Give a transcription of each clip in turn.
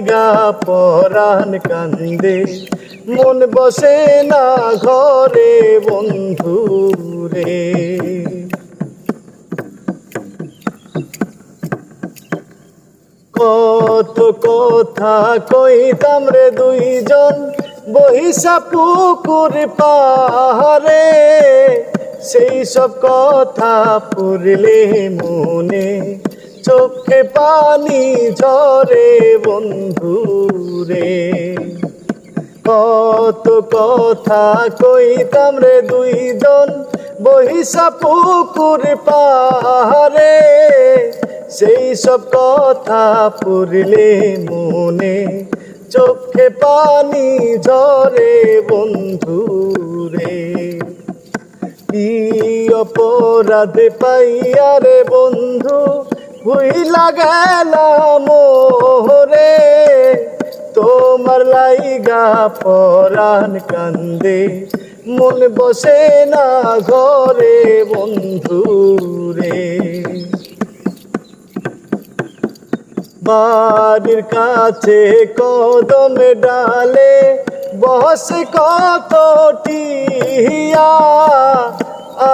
লাইগা পরাণ কান্দে। মন বসে না ঘরে বন্ধু রে কত কথা কইতাম রে দুইজন, বহিসা পুকুর পাহাড়ে। সেই সব কথা পড়লে মনে চোখে পানি ঝরে বন্ধু রে কত কথা কইতাম রে দুইজন, বহিসা পুকুর পাহাড়ে। সেই সব কথা পড়লে মনে চোখে পানি ঝরে বন্ধু রে কি অপরাধে পাইয়া রে ভুইলা গেলাম মোহরে, তোমার লাইগা পরাণ কান্দে। মন বসে না ঘরে বন্ধু রে বাড়ির কাছে কদমে ডালে বস কত টিয়া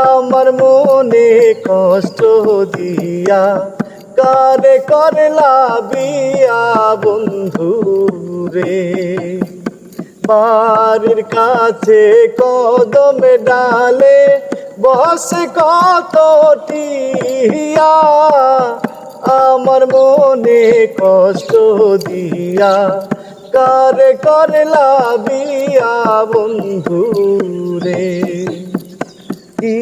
আমার মনে কষ্ট দিয়া কারে করলা বিয়া বন্ধু রে। বাড়ির কাছে কদমে ডালে বস কত টিয়া আমার মনে কষ্ট দিয়া কারে করলা বিয়া বন্ধু রে। কি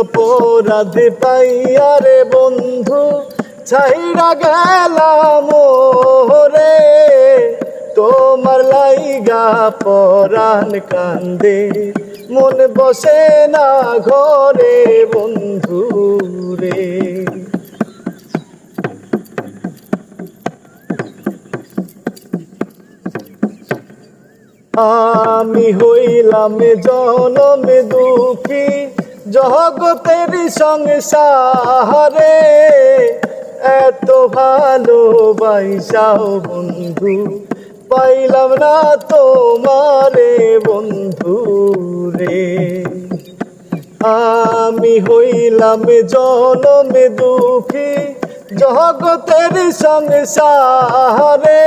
অপরাধে পাইয়া রে বন্ধু ছাইরা গেলাম রে তোমার লাইগা পরাণ কান্দে। মন বসে না ঘরে বন্ধু রে আমি হইলাম জনমে দুঃখী, জগতের সংসারে। এত ভালোবাসাও বন্ধু। পাইলাম না তোমারে বন্ধু রে। আমি হইলাম জনমে দুঃখী, জগতের সংসারে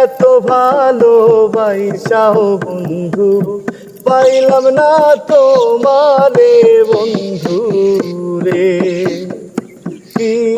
এত ভালোবাসাও বন্ধু, পাইলাম না তোমারে বন্ধু রে। কি